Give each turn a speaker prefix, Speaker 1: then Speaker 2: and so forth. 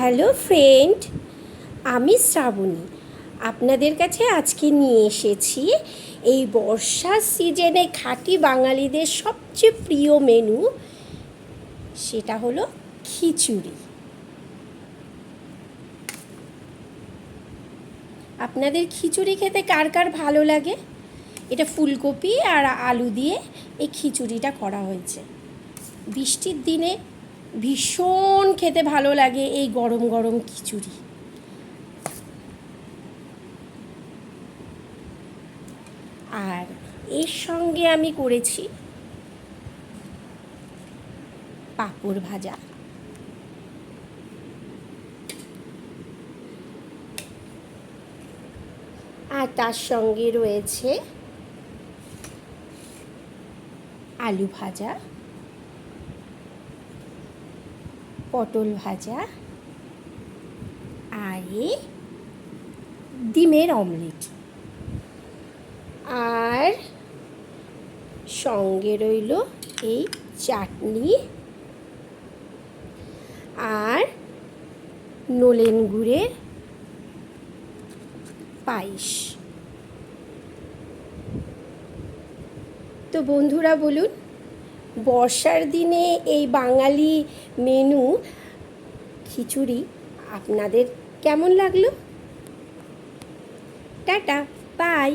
Speaker 1: Hello friend, আমি শ্রাবণী। আপনাদের কাছে আজকে নিয়ে এসেছি এই বর্ষার সিজনে খাঁটি বাঙালিদের সবচেয়ে প্রিয় মেনু, সেটা হলো খিচুড়ি। আপনাদের খিচুড়ি খেতে কার কার ভালো লাগে? এটা ফুলকপি আর আলু দিয়ে এই খিচুড়িটা করা হয়েছে। বৃষ্টির দিনে ভীষণ খেতে ভালো লাগে এই গরম গরম খিচুড়ি। আর এর সঙ্গে আমি করেছি পাঁপড় ভাজা। আর তার সঙ্গে রয়েছে আলু ভাজা। পটল ভাজা আর এ ডিমের অমলেট। আর সঙ্গে রইল এই চাটনি আর নলেন গুড়ের পায়েস। তো বন্ধুরা, বলুন বর্ষার দিনে এই বাঙালি মেনু খিচুড়ি আপনাদের কেমন লাগল? Tata bye